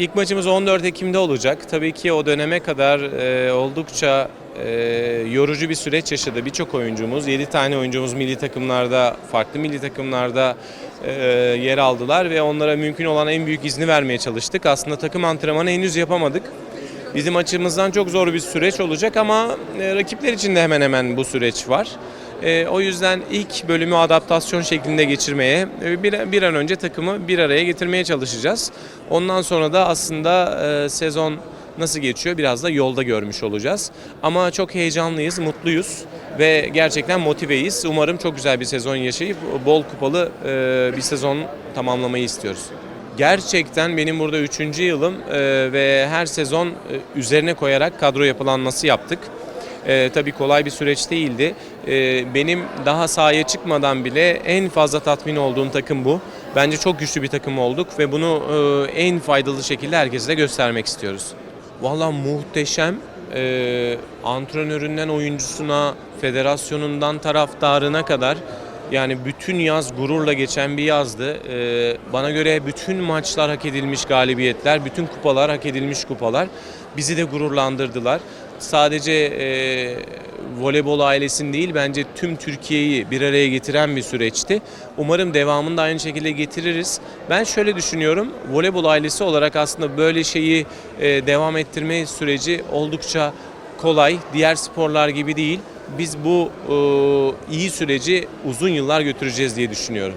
İlk maçımız 14 Ekim'de olacak. Tabii ki o döneme kadar e, oldukça e, yorucu bir süreç yaşadı birçok oyuncumuz. 7 tane oyuncumuz milli takımlarda, farklı milli takımlarda e, yer aldılar ve onlara mümkün olan en büyük izni vermeye çalıştık. Aslında takım antrenmanı henüz yapamadık. Bizim açımızdan çok zor bir süreç olacak ama e, rakipler için de hemen hemen bu süreç var. E, o yüzden ilk bölümü adaptasyon şeklinde geçirmeye, e, bir, bir an önce takımı bir araya getirmeye çalışacağız. Ondan sonra da aslında e, sezon nasıl geçiyor biraz da yolda görmüş olacağız. Ama çok heyecanlıyız, mutluyuz ve gerçekten motiveyiz. Umarım çok güzel bir sezon yaşayıp bol kupalı e, bir sezon tamamlamayı istiyoruz. Gerçekten benim burada üçüncü yılım e, ve her sezon e, üzerine koyarak kadro yapılanması yaptık. E, tabii kolay bir süreç değildi. E, benim daha sahaya çıkmadan bile en fazla tatmin olduğum takım bu. Bence çok güçlü bir takım olduk ve bunu e, en faydalı şekilde herkese de göstermek istiyoruz. Valla muhteşem. E, antrenöründen oyuncusuna, federasyonundan taraftarına kadar yani bütün yaz gururla geçen bir yazdı. Ee, bana göre bütün maçlar hak edilmiş galibiyetler, bütün kupalar hak edilmiş kupalar. Bizi de gururlandırdılar. Sadece e, voleybol ailesini değil bence tüm Türkiye'yi bir araya getiren bir süreçti. Umarım devamını da aynı şekilde getiririz. Ben şöyle düşünüyorum. Voleybol ailesi olarak aslında böyle şeyi e, devam ettirme süreci oldukça kolay. Diğer sporlar gibi değil. Biz bu e, iyi süreci uzun yıllar götüreceğiz diye düşünüyorum.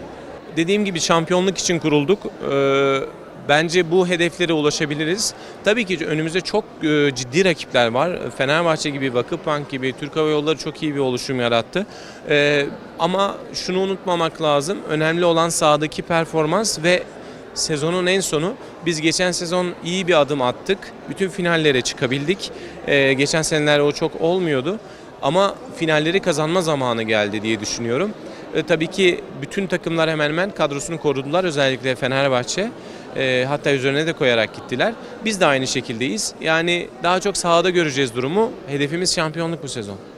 Dediğim gibi şampiyonluk için kurulduk. E, bence bu hedeflere ulaşabiliriz. Tabii ki önümüzde çok e, ciddi rakipler var. Fenerbahçe gibi, Vakıfbank gibi, Türk Hava Yolları çok iyi bir oluşum yarattı. E, ama şunu unutmamak lazım. Önemli olan sahadaki performans ve sezonun en sonu biz geçen sezon iyi bir adım attık. Bütün finallere çıkabildik. Ee, geçen seneler o çok olmuyordu. Ama finalleri kazanma zamanı geldi diye düşünüyorum. E, tabii ki bütün takımlar hemen hemen kadrosunu korudular. Özellikle Fenerbahçe. E, hatta üzerine de koyarak gittiler. Biz de aynı şekildeyiz. Yani daha çok sahada göreceğiz durumu. Hedefimiz şampiyonluk bu sezon.